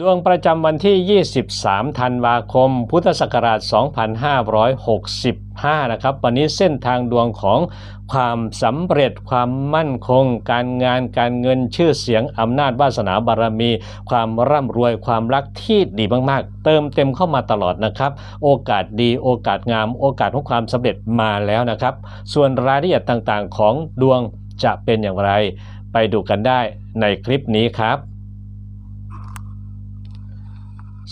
ดวงประจำวันที่ 23 ธันวาคม พุทธศักราช 2565 นะครับ วันนี้เส้นทางดวงของความสำเร็จ ความมั่นคง การงาน การเงิน ชื่อเสียง อำนาจ วาสนาบารมี ความร่ำรวย ความรักที่ดีมาก ๆ เติมเต็มเข้ามาตลอดนะครับ โอกาสดี โอกาสงาม โอกาสของความสำเร็จมาแล้วนะครับ ส่วนรายละเอียดต่าง ๆ ของดวงจะเป็นอย่างไร ไปดูกันได้ในคลิปนี้ครับ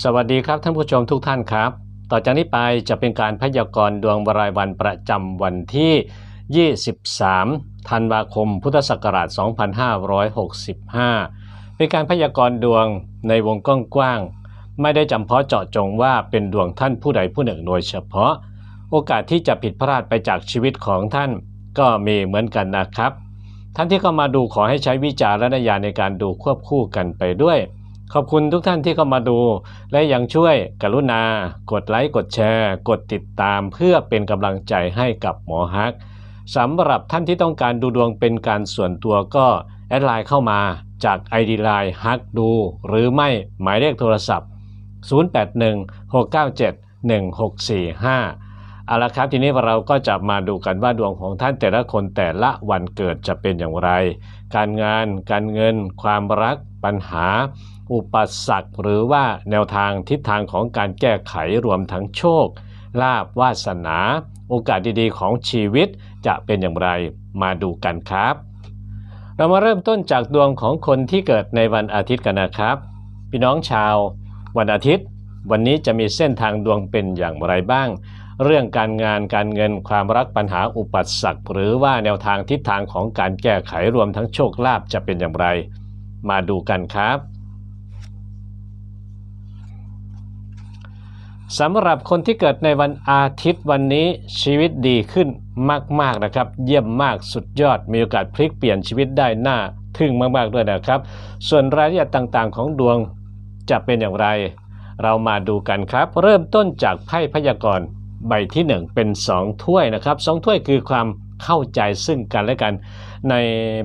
สวัสดีครับท่านผู้ชมทุกท่านครับ ต่อจากนี้ไปจะเป็นการพยากรณ์ดวงรายวันประจำวันที่ 23 ธันวาคม พุทธศักราช 2565 เป็นการพยากรณ์ดวงในวงกว้างๆ ไม่ได้จำเพาะเจาะจงว่าเป็นดวงท่านผู้ใดผู้หนึ่งโดยเฉพาะ โอกาสที่จะผิดพลาดไปจากชีวิตของท่านก็มีเหมือนกันนะครับ ท่านที่เข้ามาดูขอให้ใช้วิจารณญาณในการดูควบคู่กันไปด้วย ขอบคุณทุกท่านที่เข้ามาดู และยังช่วยกรุณา กดไลค์ กดแชร์ กดติดตามเพื่อเป็นกำลังใจให้กับหมอฮักสำหรับท่านที่ต้องการดูดวงเป็นการส่วนตัวก็แอดไลน์เข้ามาจาก ID ไลน์ฮักดู หรือไม่หมายเลขโทรศัพท์ 0816971645เอาละครับทีนี้เราก็จะมาดูกันว่าดวงของท่านแต่ละคนแต่ละวันเกิดจะเป็นอย่างไร การงาน การเงิน ความรัก ปัญหา อุปสรรคหรือว่าแนวทางทิศทางของการแก้ไขรวมทั้งโชค ลาบวาสนา โอกาสดีๆ ของชีวิตจะเป็นอย่างไรมาดูกันครับ เรามาเริ่มต้นจากดวงของคนที่เกิดในวันอาทิตย์กันนะครับ พี่น้องชาว วันอาทิตย์ วันนี้จะมีเส้นทางดวงเป็นอย่างไรบ้าง เรื่องการงานการเงินความรักปัญหาอุปสรรคหรือว่าแนวทางทิศทางของการแก้ไขรวมทั้งโชคลาภจะเป็นอย่างไร มาดูกันครับ สำหรับคนที่เกิดในวันอาทิตย์วันนี้ชีวิตดีขึ้นมากๆนะครับ เยี่ยมมากสุดยอดมีโอกาสพลิกเปลี่ยนชีวิตได้หน้าทึ่งมากๆด้วยนะครับ ส่วนรายละเอียดต่างๆ ของดวงจะเป็นอย่างไร เรามาดูกันครับ เริ่มต้นจากไพ่พยากรณ์ใบที่ 1 เป็น 2 ถ้วยนะครับสองถ้วยคือความเข้าใจซึ่งกันและกัน ใน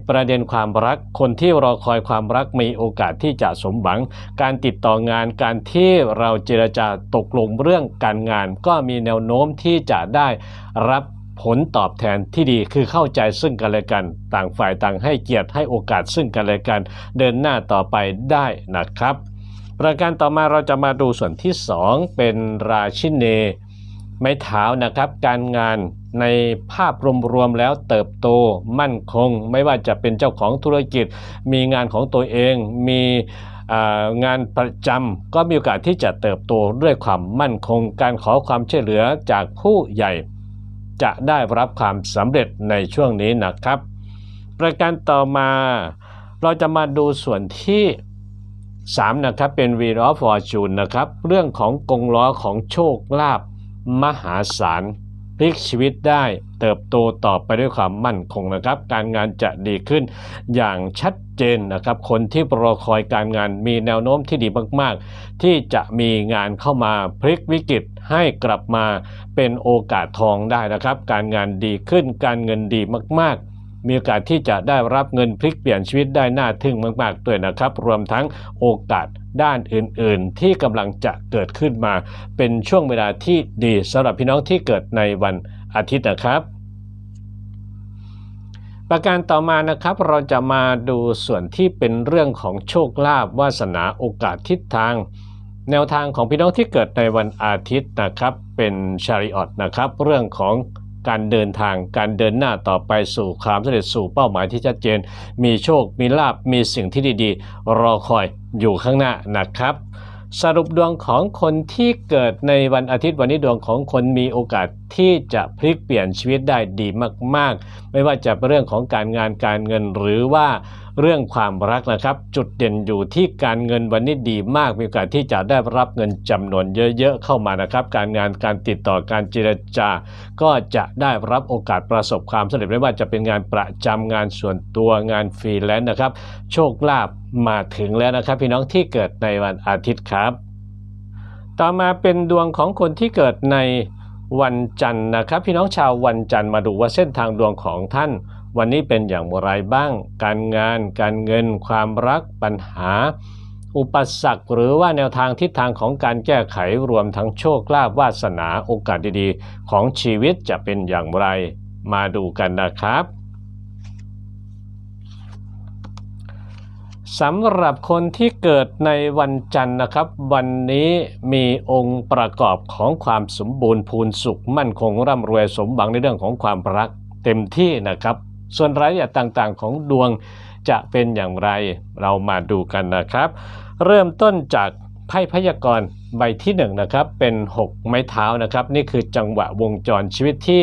ประเด็นความรัก คนที่รอคอยความรักมีโอกาสที่จะสมหวัง การติดต่องานการที่เราเจรจาตกลงเรื่องการงาน ก็มีแนวโน้มที่จะได้รับผลตอบแทนที่ดีคือเข้าใจซึ่งกันและกัน ต่างฝ่ายต่างให้เกียรติให้โอกาสซึ่งกันและกัน เดินหน้าต่อไปได้นะครับ ประการต่อมาเราจะมาดูส่วนที่ 2 เป็นราชินี ไม้เท้านะครับการงานในภาพรวมๆแล้วเติบโตมั่นคง ไม่ว่าจะเป็นเจ้าของธุรกิจ มีงานของตัวเอง มีงานประจำก็มีโอกาสที่จะเติบโตด้วยความมั่นคง การขอความช่วยเหลือจากผู้ใหญ่ จะได้รับความสำเร็จในช่วงนี้นะครับ ประการต่อมาเราจะมาดูส่วนที่ 3 นะครับเป็น w h e e l of Fortune นะครับ เรื่องของกงล้อของโชคลาภ มหาศาลพลิกชีวิตได้เติบโตต่อไปด้วยความมั่นคงนะครับ การงานจะดีขึ้นอย่างชัดเจนนะครับ คนที่รอคอยการงานมีแนวโน้มที่ดีมาก ๆ ที่จะมีงานเข้ามาพลิกวิกฤตให้กลับมาเป็นโอกาสทองได้นะครับ การงานดีขึ้นการเงินดีมาก ๆ มีโอกาสที่จะได้รับเงินพลิกเปลี่ยนชีวิตได้น่าทึ่งมาก ๆ ด้วยนะครับ รวมทั้งโอกาสด้านอื่น ๆ ที่กำลังจะเกิดขึ้นมา เป็นช่วงเวลาที่ดีสำหรับพี่น้องที่เกิดในวันอาทิตย์นะครับ ประการต่อมานะครับเราจะมาดูส่วนที่เป็นเรื่องของโชคลาภวาสนาโอกาสทิศทาง แนวทางของพี่น้องที่เกิดในวันอาทิตย์นะครับ เป็นชาริออตนะครับ เรื่องของ การเดินทางการเดินหน้าต่อไปสู่ความสำเร็จสู่เป้าหมายที่ชัดเจน มีโชค มีลาบมีสิ่งที่ดีๆ รอคอยอยู่ข้างหน้านะครับ สรุปดวงของคนที่เกิดในวันอาทิตย์วันนี้ดวงของคนมีโอกาสที่จะพลิกเปลี่ยนชีวิตได้ดีมาก ๆ ไม่ว่าจะเป็นเรื่องของการงานการเงินหรือว่า เรื่องความรักนะครับ จุดเด่นอยู่ที่การเงินวันนี้ดีมากมีโอกาสที่จะได้รับเงินจำนวนเยอะๆเข้ามานะครับ การงานการติดต่อการเจรจาก็จะได้รับโอกาสประสบความสำเร็จไม่ว่าจะเป็นงานประจำงานส่วนตัวงานฟรีแลนซ์นะครับ โชคลาภมาถึงแล้วนะครับ พี่น้องที่เกิดในวันอาทิตย์ครับ ต่อมาเป็นดวงของคนที่เกิดในวันจันทร์นะครับ พี่น้องชาววันจันทร์มาดูว่าเส้นทางดวงของท่าน วันนี้เป็นอย่างไรบ้าง การงาน การเงิน ความรัก ปัญหา อุปสรรคหรือว่าแนวทางทิศทางของการแก้ไขรวมทั้งโชคลาภวาสนาโอกาสดีๆ ของชีวิตจะเป็นอย่างไร มาดูกันนะครับสำหรับคนที่เกิดในวันจันทร์นะครับ วันนี้มีองค์ประกอบของความสมบูรณ์พูนสุข มั่นคงร่ำรวยสมหวังในเรื่องของความรักเต็มที่นะครับ ส่วนรายละเอียดต่างๆ ของดวงจะเป็นอย่างไรเรามาดูกันนะครับ เริ่มต้นจาก ไพ่พยากรณ์ใบที่1นงนะครับเป็น 6 ไม้เท้านะครับ นี่คือจังหวะวงจรชีวิตที่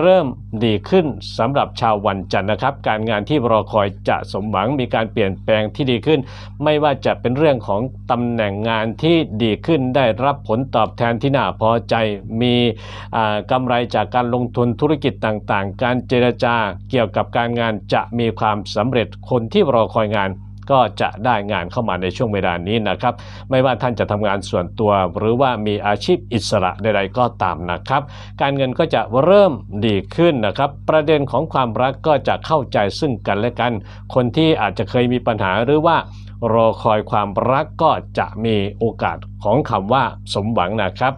เริ่มดีขึ้นสำหรับชาววันจันทร์นะครับ การงานที่รอคอยจะสมหวังมีการเปลี่ยนแปลงที่ดีขึ้น ไม่ว่าจะเป็นเรื่องของตำแหน่งงานที่ดีขึ้นได้รับผลตอบแทนที่น่าพอใจ มีอ่ากำไรจากการลงทุนธุรกิจต่างๆ การเจรจาเกี่ยวกับการงานจะมีความสำเร็จคนที่รอคอยงาน ก็จะได้งานเข้ามาในช่วงเวลานี้นะครับ ไม่ว่าท่านจะทำงานส่วนตัว หรือว่ามีอาชีพอิสระใดๆก็ตามนะครับ การเงินก็จะเริ่มดีขึ้นนะครับ ประเด็นของความรักก็จะเข้าใจซึ่งกันและกัน คนที่อาจจะเคยมีปัญหาหรือว่ารอคอยความรักก็จะมีโอกาสของคำว่าสมหวังนะครับ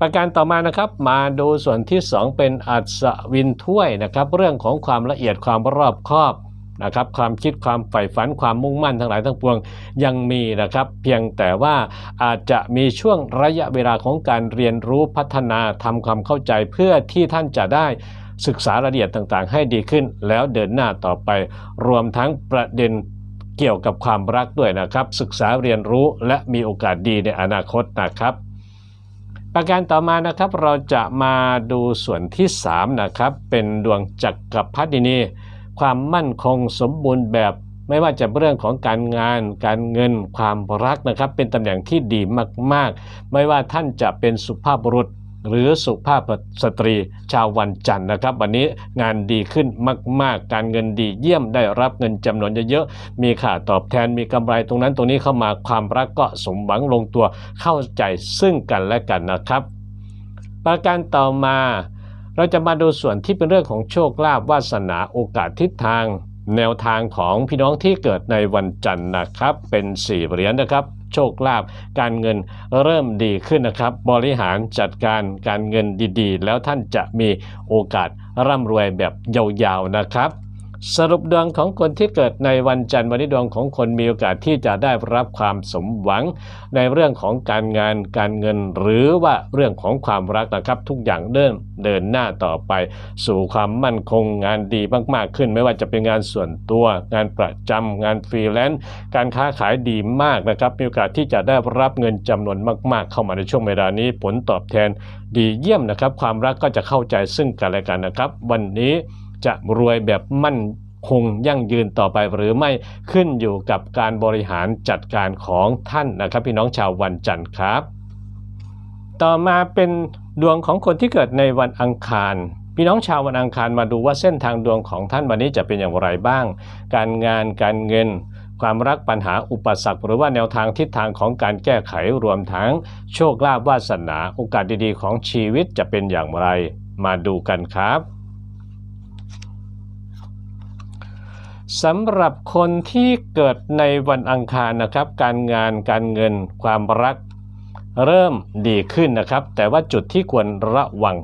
ประการต่อมานะครับ มาดูส่วนที่ 2 เป็นอัศวินถ้วยนะครับ เรื่องของความละเอียดความรอบคอบ นะครับความคิดความใฝ่ฝันความมุ่งมั่นทั้งหลายทั้งปวงยังมีนะครับ เพียงแต่ว่าอาจจะมีช่วงระยะเวลาของการเรียนรู้พัฒนาทำความเข้าใจเพื่อที่ท่านจะได้ศึกษารายละเอียดต่างๆ ให้ดีขึ้น แล้วเดินหน้าต่อไป รวมทั้งประเด็นเกี่ยวกับความรักด้วยนะครับ ศึกษาเรียนรู้และมีโอกาสดีในอนาคตนะครับ ประการต่อมานะครับเราจะมาดูส่วนที่ 3 นะครับ เป็นดวงจักรกับพัดินี ความมั่นคงสมบูรณ์แบบ ไม่ว่าจะเรื่องของการงาน การเงิน ความรักนะครับ เป็นตำแหน่งที่ดีมาก ๆ ไม่ว่าท่านจะเป็นสุภาพบุรุษหรือสุภาพสตรีชาววันจันทร์นะครับ วันนี้งานดีขึ้นมาก ๆ การเงินดีเยี่ยมได้รับเงินจำนวนเยอะๆมีค่าตอบแทนมีกำไรตรงนั้นตรงนี้เข้ามาความรักก็สมหวังลงตัวเข้าใจซึ่งกันและกันนะครับ ประการต่อมา เราจะมาดูส่วนที่เป็นเรื่องของโชคลาภวาสนาโอกาสทิศทาง แนวทางของพี่น้องที่เกิดในวันจันทร์นะครับ เป็นสีเหรียญนะครับ โชคลาภการเงินเริ่มดีขึ้นนะครับ บริหารจัดการการเงินดีๆ แล้วท่านจะมีโอกาสร่ำรวยแบบยาวๆนะครับ สรุปดวงของคนที่เกิดในวันจันทร์วันนี้ดวงของคนมีโอกาสที่จะได้รับความสมหวัง ในเรื่องของการงานการเงิน หรือว่าเรื่องของความรักนะครับทุกอย่างเดินเดินหน้าต่อไป สู่ความมั่นคงงานดีมากๆขึ้น ไม่ว่าจะเป็นงานส่วนตัว งานประจำงานฟรีแลนซ์การค้าขายดีมากนะครับมีโอกาสที่จะได้รับเงินจำนวนมาก ๆ เข้ามาในช่วงเวลานี้ผลตอบแทนดีเยี่ยมนะครับ ความรักก็จะเข้าใจซึ่งกันและกันนะครับ วันนี้ จะรวยแบบมั่นคงยั่งยืนต่อไปหรือไม่ขึ้นอยู่กับการบริหารจัดการของท่านนะครับ พี่น้องชาววันจันทร์ครับ ต่อมาเป็นดวงของคนที่เกิดในวันอังคาร พี่น้องชาววันอังคารมาดูว่าเส้นทางดวงของท่านวันนี้จะเป็นอย่างไรบ้าง การงานการเงินความรักปัญหาอุปสรรค หรือว่าแนวทางทิศทางของการแก้ไขรวมทั้งโชคลาภวาสนาโอกาสดีๆ ของชีวิตจะเป็นอย่างไร มาดูกันครับ สำหรับคนที่เกิดในวันอังคารนะครับ การงานการเงินความรัก เริ่มดีขึ้นนะครับ แต่ว่าจุดที่ควรระวัง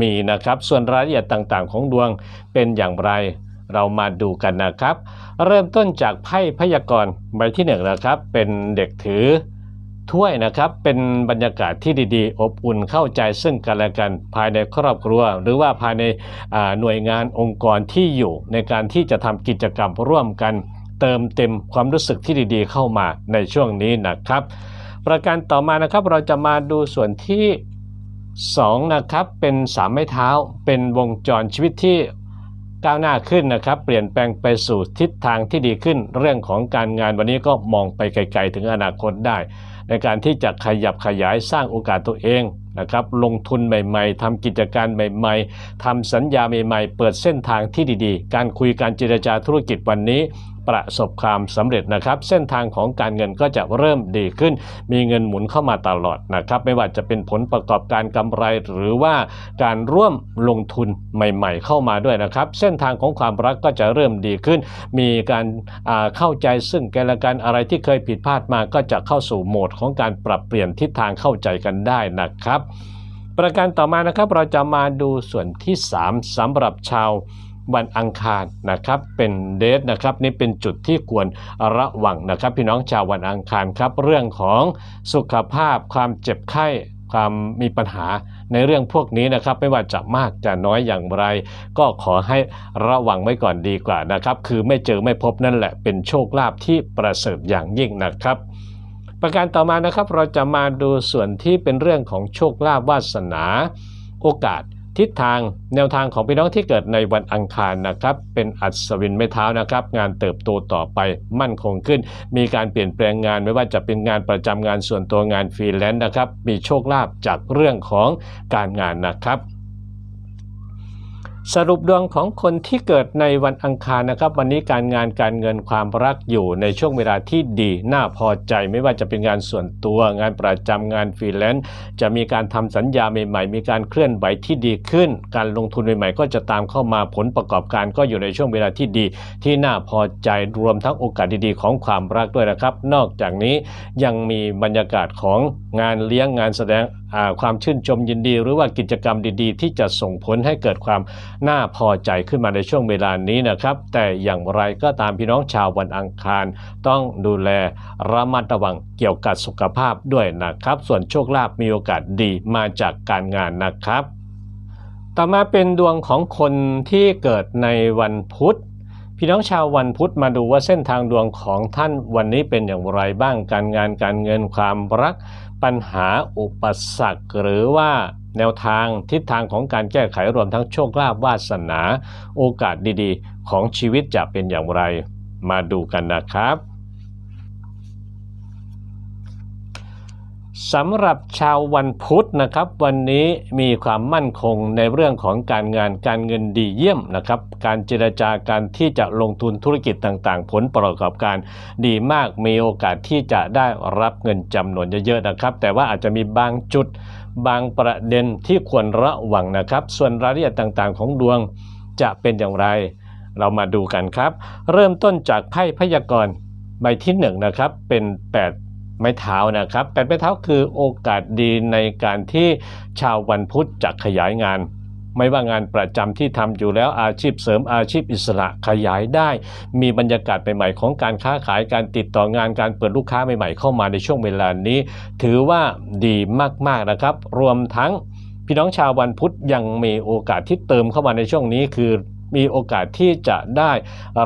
มีนะครับ ส่วนรายละเอียดต่างๆ ของดวงเป็นอย่างไร เรามาดูกันนะครับ เริ่มต้นจากไพ่พยากรณ์ใบที่หนึ่งนะครับ เป็นเด็กถือ ถ้วยนะครับเป็นบรรยากาศที่ดีๆ อบอุ่นเข้าใจซึ่งกันและกันภายในครอบครัว หรือว่าภายในหน่วยงานองค์กรที่อยู่ในการที่จะทำกิจกรรมร่วมกัน เติมเต็มความรู้สึกที่ดีๆ เข้ามาในช่วงนี้นะครับ ประการต่อมานะครับเราจะมาดูส่วนที่2นะครับเป็นสามไม้เท้า เป็นวงจรชีวิตที่ก้าวหน้าขึ้นนะครับ เปลี่ยนแปลงไปสู่ทิศทางที่ดีขึ้น เรื่องของการงานวันนี้ก็มองไปไกลๆถึงอนาคตได้ ในการที่จะขยับขยายสร้างโอกาสตัวเองนะครับลงทุนใหม่ ๆทำกิจการใหม่ ๆทำสัญญาใหม่ ๆ เปิดเส้นทางที่ดีๆ การคุยการเจรจาธุรกิจวันนี้ ประสบความสำเร็จนะครับ เส้นทางของการเงินก็จะเริ่มดีขึ้น มีเงินหมุนเข้ามาตลอดนะครับ ไม่ว่าจะเป็นผลประกอบการกำไรหรือว่าการร่วมลงทุนใหม่ ๆ เข้ามาด้วยนะครับ เส้นทางของความรักก็จะเริ่มดีขึ้น มีการเข้าใจซึ่งกันและกันอะไรที่เคยผิดพลาดมาก็จะเข้าสู่โหมดของการปรับเปลี่ยนทิศทางเข้าใจกันได้นะครับ ประการต่อมานะครับเราจะมาดูส่วนที่ 3สำหรับชาว วันอังคารนะครับเป็นเดทนะครับนี่เป็นจุดที่ควรระวังนะครับ พี่น้องชาววันอังคารครับเรื่องของสุขภาพความเจ็บไข้ความมีปัญหาในเรื่องพวกนี้นะครับไม่ว่าจะมากจะน้อยอย่างไร ก็ขอให้ระวังไว้ก่อนดีกว่านะครับคือไม่เจอไม่พบนั่นแหละเป็นโชคลาภที่ประเสริฐอย่างยิ่งนะครับประการต่อมานะครับเราจะมาดูส่วนที่เป็นเรื่องของโชคลาภวาสนา โอกาส ทิศทางแนวทางของพี่น้องที่เกิดในวันอังคารนะครับ เป็นอัศวินไม้เท้านะครับ งานเติบโตต่อไปมั่นคงขึ้น มีการเปลี่ยนแปลงงานไม่ว่าจะเป็นงานประจำงานส่วนตัวงานฟรีแลนซ์นะครับ มีโชคลาภจากเรื่องของการงานนะครับ สรุปดวงของคนที่เกิดในวันอังคารนะครับ วันนี้การงานการเงินความรักอยู่ในช่วงเวลาที่ดี น่าพอใจไม่ว่าจะเป็นงานส่วนตัว งานประจำงานฟรีแลนซ์จะมีการทำสัญญาใหม่ ๆ มีการเคลื่อนไหวที่ดีขึ้น การลงทุนใหม่ๆ ก็จะตามเข้ามาผลประกอบการก็อยู่ในช่วงเวลาที่ดี ที่น่าพอใจรวมทั้งโอกาสดีๆ ของความรักด้วยนะครับ นอกจากนี้ยังมีบรรยากาศของงานเลี้ยงงานแสดงความชื่นชมยินดี หรือว่ากิจกรรมดีๆ ที่จะส่งผลให้เกิดความน่าพอใจขึ้นมาในช่วงเวลานี้นะครับ แต่อย่างไรก็ตามพี่น้องชาววันอังคาร ต้องดูแลระมัดระวังเกี่ยวกับสุขภาพด้วยนะครับ ส่วนโชคลาภมีโอกาสดีมาจากการงานนะครับ ต่อมาเป็นดวงของคนที่เกิดในวันพุธพี่น้องชาววันพุธมาดูว่าเส้นทางดวงของท่านวันนี้เป็นอย่างไรบ้างการงานการเงินความรัก ปัญหาอุปสรรค หรือว่าแนวทางทิศทางของการแก้ไขรวมทั้งโชคลาภวาสนา โอกาสดีๆ ของชีวิตจะเป็นอย่างไร มาดูกันนะครับ สำหรับชาววันพุธนะครับ วันนี้มีความมั่นคงในเรื่องของการงานการเงินดีเยี่ยมนะครับ การเจรจาการที่จะลงทุนธุรกิจต่างๆ ผลประกอบการดีมากมีโอกาสที่จะได้รับเงินจำนวนเยอะๆนะครับ แต่ว่าอาจจะมีบางจุดบางประเด็นที่ควรระวังนะครับ ส่วนรายละเอียดต่างๆ ของดวงจะเป็นอย่างไร เรามาดูกันครับ เริ่มต้นจากไพ่พยากรณ์ใบที่1นงนะครับเป็น 8 ไม้เท้านะครับแปดไม้เท้าคือโอกาสดีในการที่ชาววันพุธจะขยายงาน ไม่ว่างานประจำที่ทำอยู่แล้วอาชีพเสริมอาชีพอิสระขยายได้ มีบรรยากาศใหม่ๆของการค้าขายการติดต่องานการเปิดลูกค้าใหม่ๆเข้ามาในช่วงเวลานี้ ถือว่าดีมากๆนะครับ รวมทั้งพี่น้องชาววันพุธยังมีโอกาสที่เติมเข้ามาในช่วงนี้คือมีโอกาสที่จะได้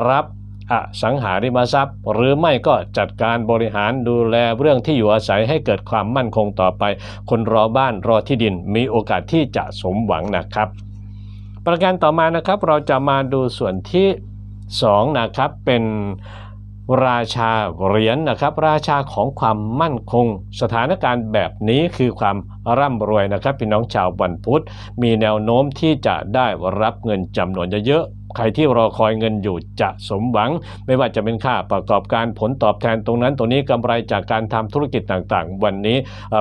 รับ อสังหาริมทรัพย์ หรือไม่ก็จัดการบริหารดูแลเรื่องที่อยู่อาศัยให้เกิดความมั่นคงต่อไป คนรอบ้านรอที่ดินมีโอกาสที่จะสมหวังนะครับ ประการต่อมานะครับเราจะมาดูส่วนที่2นะครับเป็นราชาเหรียญนะครับ ราชาของความมั่นคง สถานการณ์แบบนี้คือความร่ำรวยนะครับพี่น้องชาววันพุธ มีแนวโน้มที่จะได้รับเงินจำนวนเยอะ ใครที่รอคอยเงินอยู่จะสมหวัง ไม่ว่าจะเป็นค่าประกอบการผลตอบแทนตรงนั้นตรงนี้กำไรจากการทำธุรกิจต่างๆ วันนี้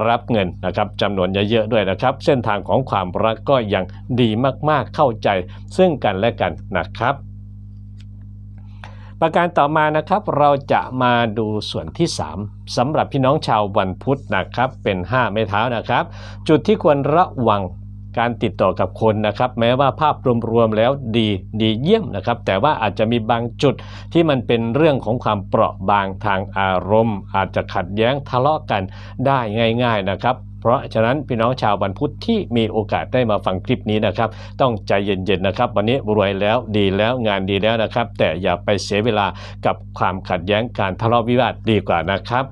รับเงินนะครับจำนวนเยอะๆด้วยนะครับ เส้นทางของความรักก็ยังดีมากๆเข้าใจ ซึ่งกันและกันนะครับประการต่อมานะครับเราจะมาดูส่วนที่ 3สำหรับพี่น้องชาววันพุธนะครับเป็น 5 ไม้เท้านะครับ จุดที่ควรระวัง การติดต่อกับคนนะครับ แม้ว่าภาพรวมๆแล้วดีดีเยี่ยมนะครับ แต่ว่าอาจจะมีบางจุดที่มันเป็นเรื่องของความเปราะบางทางอารมณ์ อาจจะขัดแย้งทะเลาะกันได้ง่าย ๆนะครับเพราะฉะนั้นพี่น้องชาววันพุธที่มีโอกาสได้มาฟังคลิปนี้นะครับ ต้องใจเย็นๆนะครับ วันนี้รวยแล้วดีแล้วงานดีแล้วนะครับ แต่อย่าไปเสียเวลากับความขัดแย้งการทะเลาะวิวาทดีกว่านะครับ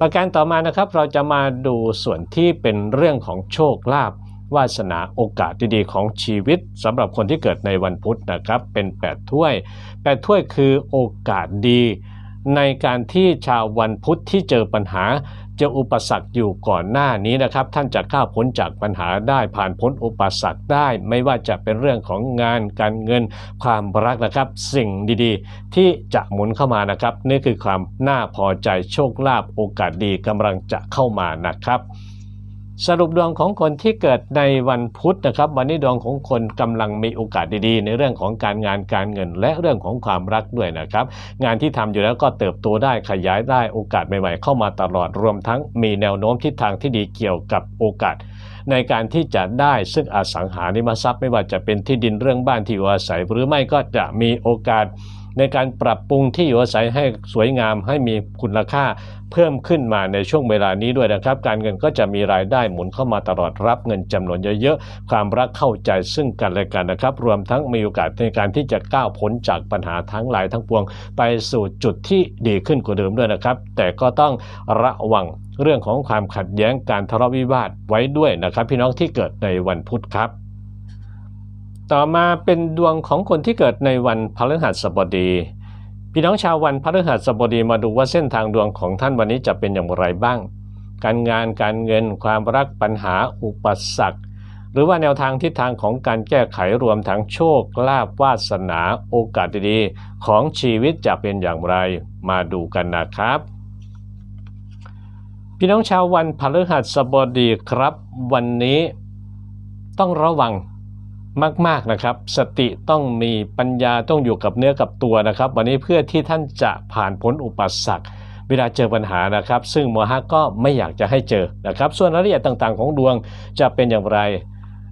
ประการต่อมานะครับเราจะมาดูส่วนที่เป็นเรื่องของโชคลาภ วาสนาโอกาสดีๆของชีวิตสำหรับคนที่เกิดในวันพุธนะครับ เป็น 8 ถ้วย 8 ถ้วยคือโอกาสดี ในการที่ชาววันพุธที่เจอปัญหาเจออุปสรรคอยู่ก่อนหน้านี้นะครับ ท่านจะก้าวพ้นจากปัญหาได้ผ่านพ้นอุปสรรคได้ ไม่ว่าจะเป็นเรื่องของงานการเงินความรักนะครับ สิ่งดีๆ ที่จะหมุนเข้ามานะครับ นี่คือความน่าพอใจโชคลาภโอกาสดีกำลังจะเข้ามานะครับ สรุปดวงของคนที่เกิดในวันพุธนะครับ วันนี้ดวงของคนกำลังมีโอกาสดีๆ ในเรื่องของการงานการเงิน และเรื่องของความรักด้วยนะครับ งานที่ทำอยู่แล้วก็เติบโตได้ขยายได้โอกาสใหม่ๆเข้ามาตลอดรวมทั้งมีแนวโน้มทิศทางที่ดีเกี่ยวกับโอกาสในการที่จะได้ซึ่งอสังหาริมทรัพย์ไม่ว่าจะเป็นที่ดินเรื่องบ้านที่อยู่อาศัย หรือไม่ก็จะมีโอกาส ในการปรับปรุงที่อยู่อาศัยให้สวยงามให้มีคุณค่าเพิ่มขึ้นมาในช่วงเวลานี้ด้วยนะครับ การเงินก็จะมีรายได้หมุนเข้ามาตลอดรับเงินจำนวนเยอะๆ ความรักเข้าใจซึ่งกันและกันนะครับ รวมทั้งมีโอกาสในการที่จะก้าวพ้นจากปัญหาทั้งหลายทั้งปวง ไปสู่จุดที่ดีขึ้นกว่าเดิมด้วยนะครับ แต่ก็ต้องระวังเรื่องของความขัดแย้งการทะเลาะวิวาทไว้ด้วยนะครับ พี่น้องที่เกิดในวันพุธครับ ต่อมาเป็นดวงของคนที่เกิดในวันพฤหัสบดี พี่น้องชาววันพฤหัสบดีมาดูว่าเส้นทางดวงของท่านวันนี้จะเป็นอย่างไรบ้าง การงานการเงินความรักปัญหาอุปสรรคหรือว่าแนวทางทิศทางของการแก้ไขรวมทั้งโชคลาภวาสนาโอกาสดีๆของชีวิตจะเป็นอย่างไรมาดูกันนะครับ พี่น้องชาววันพฤหัสบดีครับ วันนี้ต้องระวัง มากๆนะครับ สติต้องมีปัญญาต้องอยู่กับเนื้อกับตัวนะครับ วันนี้เพื่อที่ท่านจะผ่านพ้นอุปสรรคเวลาเจอปัญหานะครับ ซึ่งโมฮะก็ไม่อยากจะให้เจอนะครับ ส่วนรายละเอียดต่างๆ ของดวงจะเป็นอย่างไร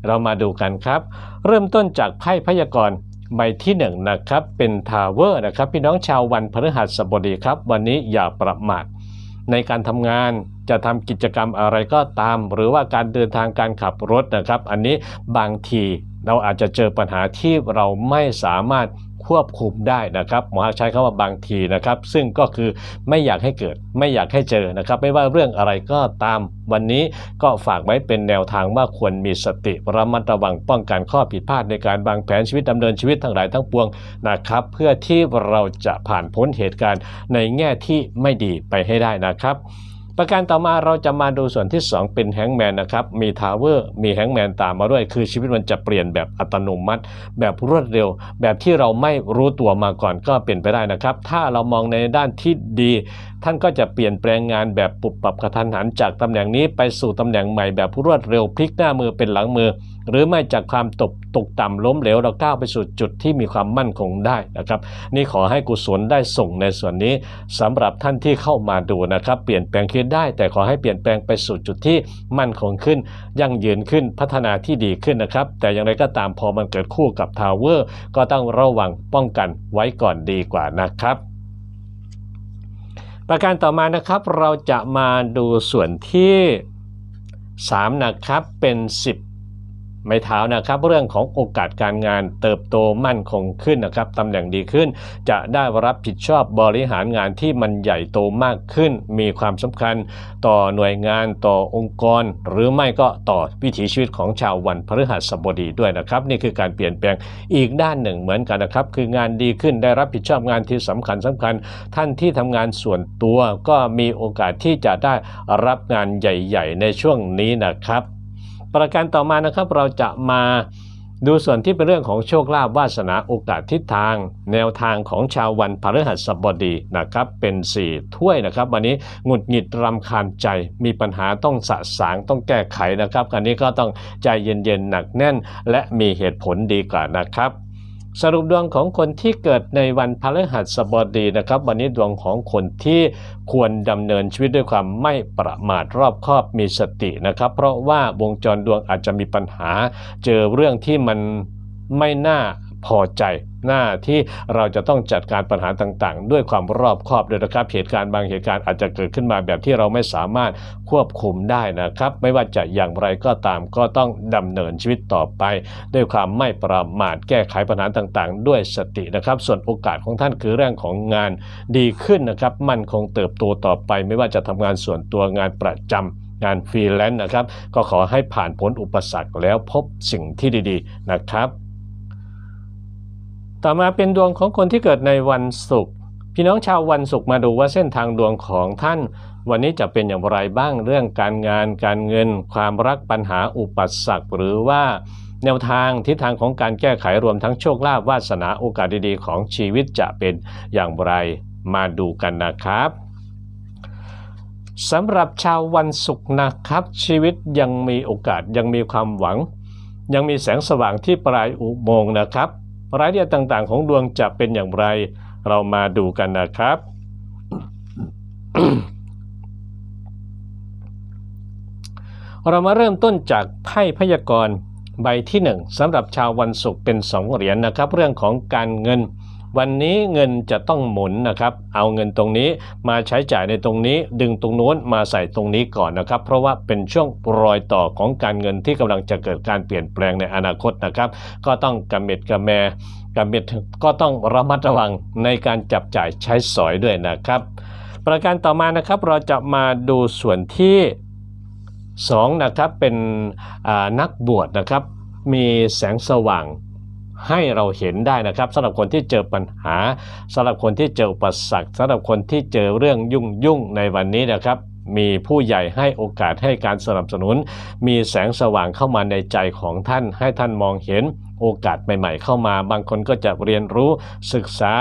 เรามาดูกันครับ เริ่มต้นจากไพ่พยากรณ์ใบที่1นงนะครับเป็นทาวเวอร์นะครับพี่น้องชาววันพฤหัสบดีครับ วันนี้อย่าประมาทในการทำงานจะทำกิจกรรมอะไรก็ตาม หรือว่าการเดินทางการขับรถนะครับ อันนี้บางที เราอาจจะเจอปัญหาที่เราไม่สามารถควบคุมได้นะครับหมอฮักใช้คำว่าบางทีนะครับ ซึ่งก็คือไม่อยากให้เกิด ไม่อยากให้เจอนะครับ ไม่ว่าเรื่องอะไรก็ตามวันนี้ก็ฝากไว้เป็นแนวทางว่าควรมีสติระมัดระวังป้องกันข้อผิดพลาดในการวางแผนชีวิตดำเนินชีวิตทั้งหลายทั้งปวงนะครับ เพื่อที่เราจะผ่านพ้นเหตุการณ์ในแง่ที่ไม่ดีไปให้ได้นะครับ ประการต่อมาเราจะมาดูส่วนที่ 2 เป็นแฮงแมนนะครับ มีทาวเวอร์ มีแฮงแมนตามมาด้วย คือชีวิตมันจะเปลี่ยนแบบอัตโนมัติ แบบรวดเร็ว แบบที่เราไม่รู้ตัวมาก่อนก็เป็นไปได้นะครับ ถ้าเรามองในด้านที่ดี ท่านก็จะเปลี่ยนแปลงงานแบบปุบปรับกระทันหันจากตำแหน่งนี้ไปสู่ตำแหน่งใหม่แบบรวดเร็วพลิกหน้ามือเป็นหลังมือ หรือไม่จากความตกตกต่ำล้มเหลวเราก้าวไปสู่จุดที่มีความมั่นคงได้นะครับ นี่ขอให้กุศลได้ส่งในส่วนนี้สำหรับท่านที่เข้ามาดูนะครับ เปลี่ยนแปลงชีวิตได้ แต่ขอให้เปลี่ยนแปลงไปสู่จุดที่มั่นคงขึ้น ยั่งยืนขึ้นพัฒนาที่ดีขึ้นนะครับ แต่อย่างไรก็ตามพอมันเกิดคู่กับทาวเวอร์ก็ต้องระวังป้องกันไว้ก่อนดีกว่านะครับ ประการต่อมานะครับเราจะมาดูส่วนที่ 3 นะครับเป็น 10 ไม้เท้านะครับ เรื่องของโอกาสการงานเติบโตมั่นคงขึ้นนะครับตำแหน่งดีขึ้น จะได้รับผิดชอบบริหารงานที่มันใหญ่โตมากขึ้น มีความสำคัญต่อหน่วยงานต่อองค์กร หรือไม่ก็ต่อวิถีชีวิตของชาววันพฤหัสบดีด้วยนะครับ นี่คือการเปลี่ยนแปลงอีกด้านหนึ่งเหมือนกันนะครับ คืองานดีขึ้นได้รับผิดชอบงานที่สำคัญสำคัญ ท่านที่ทำงานส่วนตัวก็มีโอกาสที่จะได้รับงานใหญ่ ๆ ในช่วงนี้นะครับ ประการต่อมานะครับเราจะมาดูส่วนที่เป็นเรื่องของโชคลาภวาสนาโอกาสทิศทาง แนวทางของชาววันพฤหัสบดีนะครับ เป็น 4 ถ้วยนะครับ วันนี้หงุดหงิดรำคาญใจมีปัญหาต้องสะสางต้องแก้ไขนะครับอันนี้ก็ต้องใจเย็นๆหนักแน่น และมีเหตุผลดีกว่านะครับ สรุปดวงของคนที่เกิดในวันพฤหัสบดีนะครับ วันนี้ดวงของคนที่ควรดำเนินชีวิตด้วยความไม่ประมาทรอบคอบมีสตินะครับ เพราะว่าวงจรดวงอาจจะมีปัญหา เจอเรื่องที่มันไม่น่า พอใจ หน้าที่เราจะต้องจัดการปัญหาต่างๆ ด้วยความรอบคอบด้วยนะครับ เหตุการณ์บางเหตุการณ์อาจจะเกิดขึ้นมาแบบที่เราไม่สามารถควบคุมได้นะครับ ไม่ว่าจะอย่างไรก็ตามก็ต้องดำเนินชีวิตต่อไป ด้วยความไม่ประมาทแก้ไขปัญหาต่างๆ ด้วยสตินะครับ ส่วนโอกาสของท่านคือเรื่องของงานดีขึ้นนะครับ มั่นคงเติบโตต่อไป ไม่ว่าจะทำงานส่วนตัวงานประจำงานฟรีแลนซ์นะครับ ก็ขอให้ผ่านพ้นอุปสรรคแล้วพบสิ่งที่ดี ๆ นะครับ ต่อมาเป็นดวงของคนที่เกิดในวันศุกร์พี่น้องชาววันศุกร์มาดูว่าเส้นทางดวงของท่าน วันนี้จะเป็นอย่างไรบ้างเรื่องการงานการเงิน ความรักปัญหาอุปสรรคหรือว่าแนวทางทิศทางของการแก้ไขรวมทั้งโชคลาภวาสนาโอกาสดีๆ ของชีวิตจะเป็นอย่างไรมาดูกันนะครับสำหรับชาววันศุกร์นะครับ ชีวิตยังมีโอกาสยังมีความหวัง ยังมีแสงสว่างที่ปลายอุโมงค์นะครับ รายละเอียดต่างๆ ของดวงจะเป็นอย่างไร เรามาดูกันนะครับ เรามาเริ่มต้นจากไพ่พยากรณ์ใบที่ 1สำหรับชาววันศุกร์เป็น 2 เหรียญนนะครับ เรื่องของการเงิน วันนี้เงินจะต้องหมุนนะครับ เอาเงินตรงนี้มาใช้จ่ายในตรงนี้ ดึงตรงโน้นมาใส่ตรงนี้ก่อนนะครับ เพราะว่าเป็นช่วงรอยต่อของการเงินที่กำลังจะเกิดการเปลี่ยนแปลงในอนาคตนะครับ ก็ต้องกำเม็ดกำแมกำเม็ดก็ต้องระมัดระวังในการจับจ่ายใช้สอยด้วยนะครับ ประการต่อมานะครับเราจะมาดูส่วนที่2นะครับเป็นนักบวชนะครับมีแสงสว่าง ให้เราเห็นได้นะครับสำหรับคนที่เจอปัญหาสำหรับคนที่เจออุปสรรคสำหรับคนที่เจอเรื่องยุ่งยุ่งในวันนี้นะครับมีผู้ใหญ่ให้โอกาสให้การสนับสนุน มีแสงสว่างเข้ามาในใจของท่าน ให้ท่านมองเห็นโอกาสใหม่ๆ เข้ามา บางคนก็จะเรียนรู้ศึกษา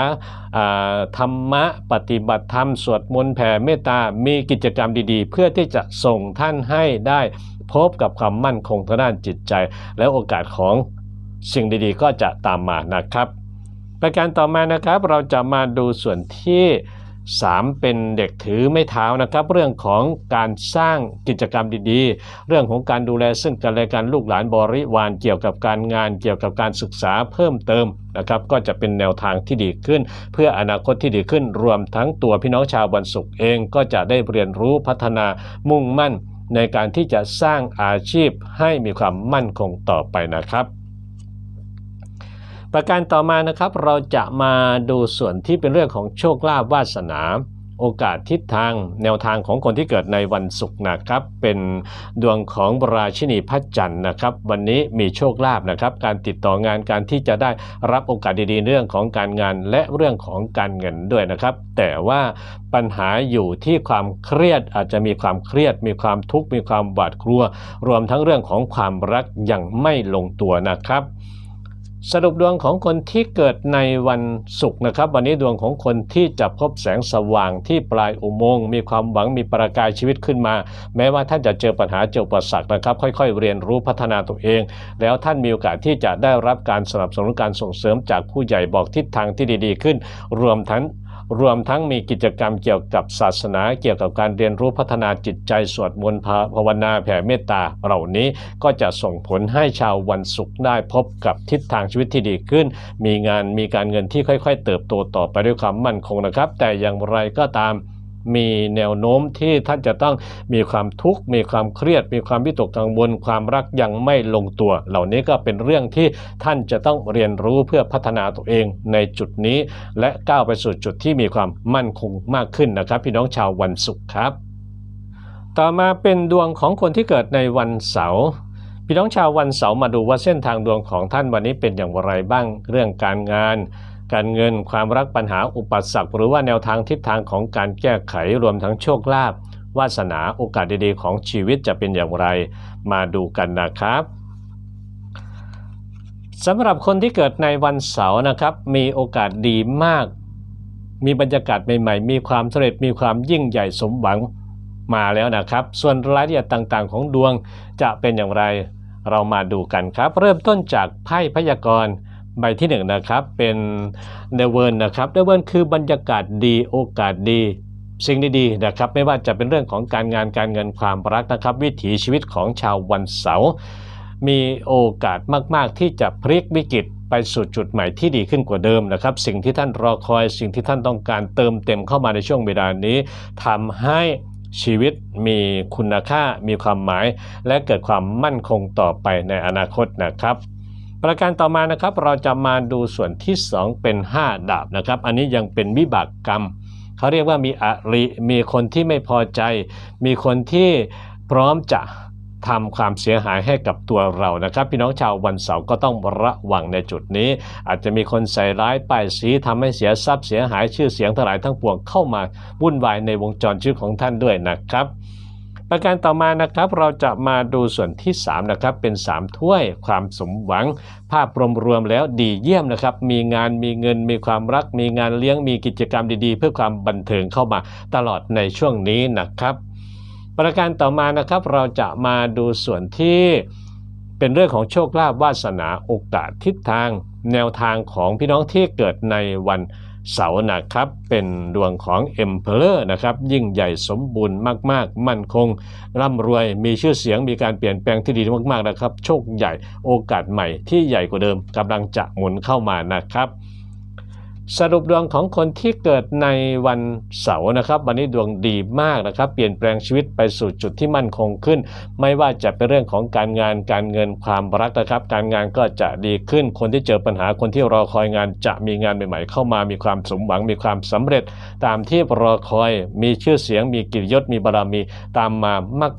ธรรมะปฏิบัติธรรม สวดมนต์แผ่เมตตา มีกิจกรรมดีๆ เพื่อที่จะส่งท่านให้ได้พบกับความมั่นคงทางด้านจิตใจ และโอกาสของ สิ่งดีๆก็จะตามมานะครับ ประการต่อมานะครับเราจะมาดูส่วนที่ 3 เป็นเด็กถือไม่เท้านะครับ เรื่องของการสร้างกิจกรรมดีๆ เรื่องของการดูแลซึ่งกันและกันลูกหลานบริวารเกี่ยวกับการงานเกี่ยวกับการศึกษาเพิ่มเติมนะครับก็จะเป็นแนวทางที่ดีขึ้น เพื่ออนาคตที่ดีขึ้น รวมทั้งตัวพี่น้องชาววันศุกร์เองก็จะได้เรียนรู้พัฒนามุ่งมั่นในการที่จะสร้างอาชีพให้มีความมั่นคงต่อไปนะครับ ประการต่อมานะครับเราจะมาดูส่วนที่เป็นเรื่องของโชคลาภวาสนา โอกาสทิศทางแนวทางของคนที่เกิดในวันศุกร์นะครับ เป็นดวงของราชินีพระจันทร์นะครับ วันนี้มีโชคลาภนะครับ การติดต่องานการที่จะได้รับโอกาสดีๆเรื่องของการงานและเรื่องของการเงินด้วยนะครับ แต่ว่าปัญหาอยู่ที่ความเครียดอาจจะมีความเครียด มีความทุกข์มีความหวาดกลัว รวมทั้งเรื่องของความรักยังไม่ลงตัวนะครับ สรุปดวงของคนที่เกิดในวันศุกร์นะครับ วันนี้ดวงของคนที่จะพบแสงสว่างที่ปลายอุโมงค์มีความหวังมีประกายชีวิตขึ้นมา แม้ว่าท่านจะเจอปัญหาเจออุปสรรคนะครับ ค่อยๆ เรียนรู้พัฒนาตัวเอง แล้วท่านมีโอกาสที่จะได้รับการสนับสนุนการส่งเสริมจากผู้ใหญ่บอกทิศทางที่ดี ๆ ขึ้น รวมทั้ง รวมทั้งมีกิจกรรมเกี่ยวกับศาสนา เกี่ยวกับการเรียนรู้พัฒนาจิตใจสวดมนต์ภาวนาแผ่เมตตาเหล่านี้ก็จะส่งผลให้ชาววันศุกร์ได้พบกับทิศทางชีวิตที่ดีขึ้น มีงานมีการเงินที่ค่อย ๆ เติบโตต่อไปด้วยความมั่นคงนะครับ แต่อย่างไรก็ตาม มีแนวโน้มที่ท่านจะต้องมีความทุกข์มีความเครียด มีความวิตกกังวลความรักยังไม่ลงตัว เหล่านี้ก็เป็นเรื่องที่ท่านจะต้องเรียนรู้เพื่อพัฒนาตัวเองในจุดนี้ และก้าวไปสู่จุดที่มีความมั่นคงมากขึ้นนะครับ พี่น้องชาววันศุกร์ครับ ต่อมาเป็นดวงของคนที่เกิดในวันเสาร์พี่น้องชาววันเสาร์มาดูว่าเส้นทางดวงของท่านวันนี้เป็นอย่างไรบ้างเรื่องการงาน การเงินความรักปัญหาอุปสรรคหรือว่าแนวทางทิศทางของการแก้ไขรวมทั้งโชคลาภวาสนาโอกาสดีๆของชีวิตจะเป็นอย่างไร มาดูกันนะครับสำหรับคนที่เกิดในวันเสาร์นะครับ มีโอกาสดีมาก มีบรรยากาศใหม่ๆ มีความสำเร็จมีความยิ่งใหญ่สมหวังมาแล้วนะครับ ส่วนรายละเอียดต่างๆ ของดวงจะเป็นอย่างไร เรามาดูกันครับ เริ่มต้นจากไพ่พยากรณ์ ใบที่1นนะครับเป็นเดเวิร์นนะครับเดเวิร์นคือบรรยากาศดีโอกาสดี สิ่งดีๆนะครับไม่ว่าจะเป็นเรื่องของการงานการเงินความรักนะครับ วิถีชีวิตของชาววันเสาร์มีโอกาสมาก ๆ ที่จะพลิกวิกฤตไปสู่จุดใหม่ที่ดีขึ้นกว่าเดิมนะครับ สิ่งที่ท่านรอคอยสิ่งที่ท่านต้องการเติมเต็มเข้ามาในช่วงเวลานี้ทำให้ชีวิตมีคุณค่ามีความหมาย และเกิดความมั่นคงต่อไปในอนาคตนะครับ ประการต่อมานะครับเราจะมาดูส่วนที่ 2 เป็น 5 ดาบนะครับ อันนี้ยังเป็นวิบากกรรม เขาเรียกว่ามีอริมีคนที่ไม่พอใจ มีคนที่พร้อมจะทำความเสียหายให้กับตัวเรานะครับ พี่น้องชาววันเสาร์ก็ต้องระวังในจุดนี้ อาจจะมีคนใส่ร้ายป้ายสีทำให้เสียทรัพย์เสียหายชื่อเสียงทั้งหลายทั้งปวงเข้ามาวุ่นวายในวงจรชีวิตของท่านด้วยนะครับ ประการต่อมานะครับเราจะมาดูส่วนที่3นะครับเป็น 3 ถ้วยความสมหวัง ภาพรวมๆแล้วดีเยี่ยมนะครับ มีงานมีเงินมีความรัก มีงานเลี้ยงมีกิจกรรมดีๆ เพื่อความบันเทิงเข้ามาตลอดในช่วงนี้นะครับ ประการต่อมานะครับเราจะมาดูส่วนที่เป็นเรื่องของโชคลาภวาสนาโอกาสทิศทาง แนวทางของพี่น้องที่เกิดในวัน เสาร์นะครับเป็นดวงของเอมเพลอร์นะครับยิ่งใหญ่สมบูรณ์มากๆ มั่นคง ร่ำรวยมีชื่อเสียงมีการเปลี่ยนแปลงที่ดีมากๆนะครับ โชคใหญ่โอกาสใหม่ที่ใหญ่กว่าเดิมกำลังจะหมุนเข้ามานะครับ สรุปดวงของคนที่เกิดในวันเสาร์นะครับ วันนี้ดวงดีมากนะครับ เปลี่ยนแปลงชีวิตไปสู่จุดที่มั่นคงขึ้น ไม่ว่าจะเป็นเรื่องของการงานการเงินความรักนะครับ การงานก็จะดีขึ้น คนที่เจอปัญหาคนที่รอคอยงานจะมีงานใหม่ๆ เข้ามามีความสมหวังมีความสำเร็จ ตามที่รอคอยมีชื่อเสียง มีกิจยศมีบารมีตามมา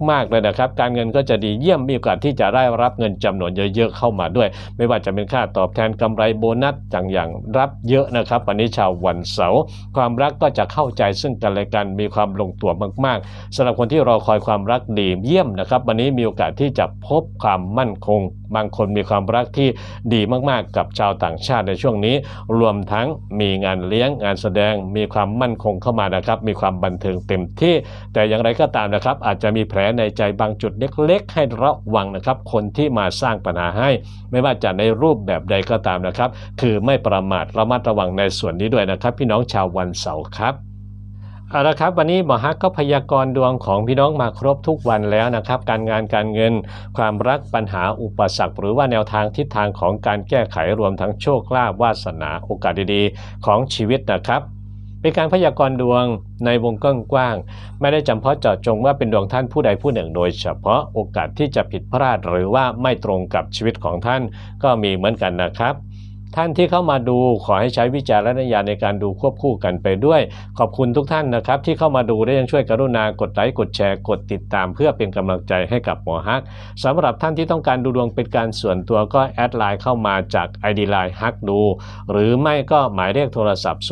มากๆเลยนะครับ การเงินก็จะดีเยี่ยมมีโอกาสที่จะได้รับเงินจำนวนเยอะๆเข้ามาด้วย ไม่ว่าจะเป็นค่าตอบแทนกำไรโบนัสต่างอย่างรับเยอะนะครับวันนี้ชาววันเสาร์ความรักก็จะเข้าใจซึ่งกันและกันมีความลงตัวมากๆสำหรับคนที่รอคอยความรักดีเยี่ยมนะครับ วันนี้มีโอกาสที่จะพบความมั่นคง บางคนมีความรักที่ดีมากๆ กับชาวต่างชาติในช่วงนี้ รวมทั้งมีงานเลี้ยงงานแสดง มีความมั่นคงเข้ามานะครับ มีความบันเทิงเต็มที่ แต่อย่างไรก็ตามนะครับ อาจจะมีแผลในใจบางจุดเล็กๆ ให้ระวังนะครับ คนที่มาสร้างปัญหาให้ ไม่ว่าจะในรูปแบบใดก็ตามนะครับ คือไม่ประมาทระมัดระวังในส่วนนี้ด้วยนะครับ พี่น้องชาววันเสาร์ครับ เอาละครับวันนี้หมอฮักก็พยากรณ์ดวงของพี่น้องมาครบทุกวันแล้วนะครับ การงานการเงิน ความรักปัญหาอุปสรรค หรือว่าแนวทางทิศทางของการแก้ไขรวมทั้งโชคลาภวาสนาโอกาสดีๆ ของชีวิตนะครับเป็นการพยากรณ์ดวงในวงกว้างๆไม่ได้จำเพาะเจาะจงว่าเป็นดวงท่านผู้ใดผู้หนึ่ง โดยเฉพาะโอกาสที่จะผิดพลาดหรือว่าไม่ตรงกับชีวิตของท่านก็มีเหมือนกันนะครับ ท่านที่เข้ามาดูขอให้ใช้วิจารณญาณในการดูควบคู่กันไปด้วย ขอบคุณทุกท่านนะครับ ที่เข้ามาดูและยังช่วยกรุณากดไลค์กดแชร์ กดติดตาม เพื่อเป็นกำลังใจให้กับหมอฮักสำหรับท่านที่ต้องการดูดวงเป็นการส่วนตัวก็แอดไลน์เข้ามาจาก ID ไลน์ฮักดู หรือไม่ก็หมายเลขโทรศัพท์ 0816971645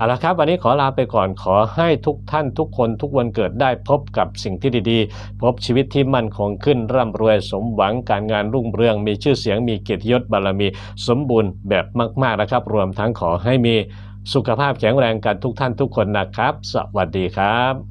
เอาละครับ วันนี้ขอลาไปก่อนขอให้ทุกท่านทุกคนทุกวันเกิดได้พบกับสิ่งที่ดีๆ พบชีวิตที่มั่นคงขึ้นร่ำรวยสมหวังการงานรุ่งเรือง มีชื่อเสียงมีเกียรติยศบารมี สมบูรณ์แบบมากๆนะครับ รวมทั้งขอให้มีสุขภาพแข็งแรงกันทุกท่านทุกคนนะครับ สวัสดีครับ